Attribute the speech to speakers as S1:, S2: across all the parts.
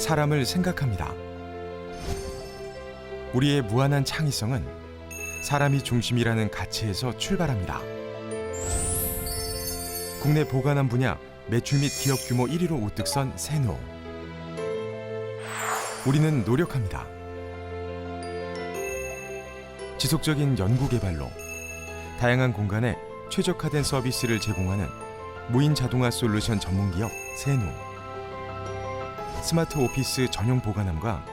S1: 사람을 생각합니다. 우리의 무한한 창의성은 사람이 중심이라는 가치에서 출발합니다. 국내 보관함 분야 매출 및 기업 규모 1위로 우뚝 선 세노. 우리는 노력합니다. 지속적인 연구 개발로 다양한 공간에 최적화된 서비스를 제공하는 무인 자동화 솔루션 전문 기업 세노. 스마트 오피스 전용 보관함과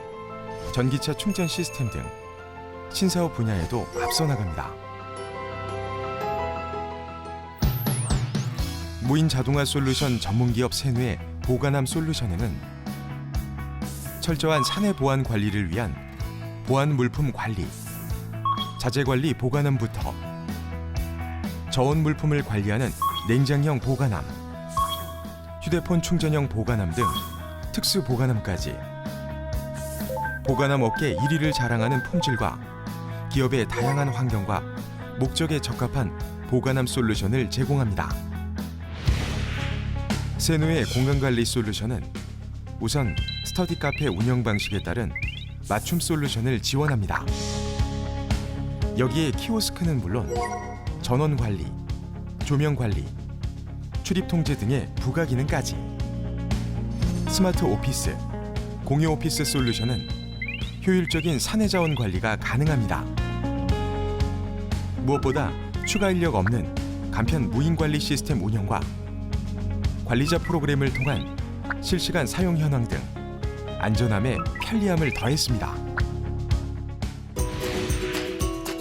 S1: 전기차 충전 시스템 등 신사업 분야에도 앞서 나갑니다. 무인 자동화 솔루션 전문 기업 세누의 보관함 솔루션에는 철저한 산해 보안 관리를 위한 보안 물품 관리, 자재 관리 보관함부터 저온 물품을 관리하는 냉장형 보관함, 휴대폰 충전형 보관함 등 특수 보관함까지 보관함 업계 1위를 자랑하는 품질과 기업의 다양한 환경과 목적에 적합한 보관함 솔루션을 제공합니다. 세누의 공간관리 솔루션은 우선 스터디 카페 운영 방식에 따른 맞춤 솔루션을 지원합니다. 여기에 키오스크는 물론 전원 관리, 조명 관리, 출입 통제 등의 부가 기능까지 스마트 오피스, 공유 오피스 솔루션은 효율적인 사내 자원 관리가 가능합니다. 무엇보다 추가 인력 없는 간편 무인 관리 시스템 운영과 관리자 프로그램을 통한 실시간 사용 현황 등 안전함에 편리함을 더했습니다.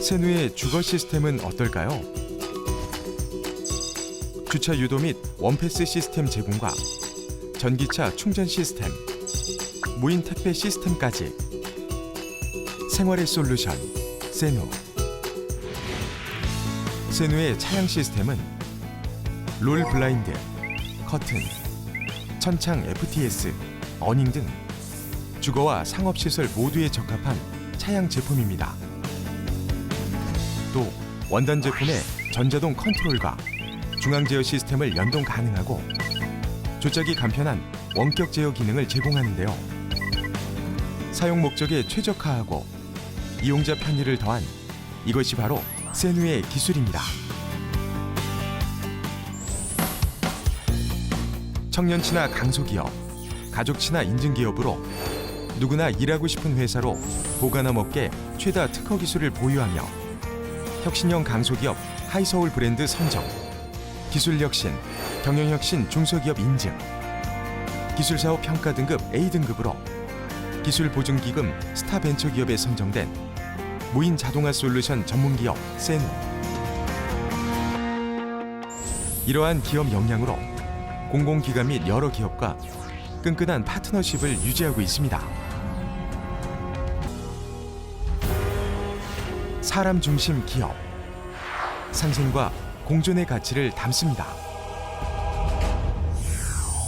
S1: 세누의 주거 시스템은 어떨까요? 주차 유도 및 원패스 시스템 제공과 전기차 충전 시스템, 무인 택배 시스템까지 생활의 솔루션 세누. 세누의 차양 시스템은 롤 블라인드, 커튼, 천창 FTS, 어닝 등 주거와 상업 시설 모두에 적합한 차양 제품입니다. 또 원단 제품의 전자동 컨트롤과 중앙 제어 시스템을 연동 가능하고 조작이 간편한 원격 제어 기능을 제공하는데요. 사용 목적에 최적화하고 이용자 편의를 더한 이것이 바로 세누의 기술입니다. 청년 친화 강소기업, 가족 친화 인증 기업으로 누구나 일하고 싶은 회사로 보관함 업계 최다 특허 기술을 보유하며 혁신형 강소기업 하이서울 브랜드 선정, 기술 혁신, 경영 혁신 중소기업 인증, 기술 사업 평가 등급 A 등급으로 기술 보증 기금 스타 벤처 기업에 선정된 무인 자동화 솔루션 전문 기업 세누. 이러한 기업 역량으로 공공기관 및 여러 기업과 끈끈한 파트너십을 유지하고 있습니다. 사람 중심 기업 상생과 공존의 가치를 담습니다.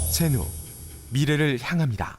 S1: 세누 미래를 향합니다.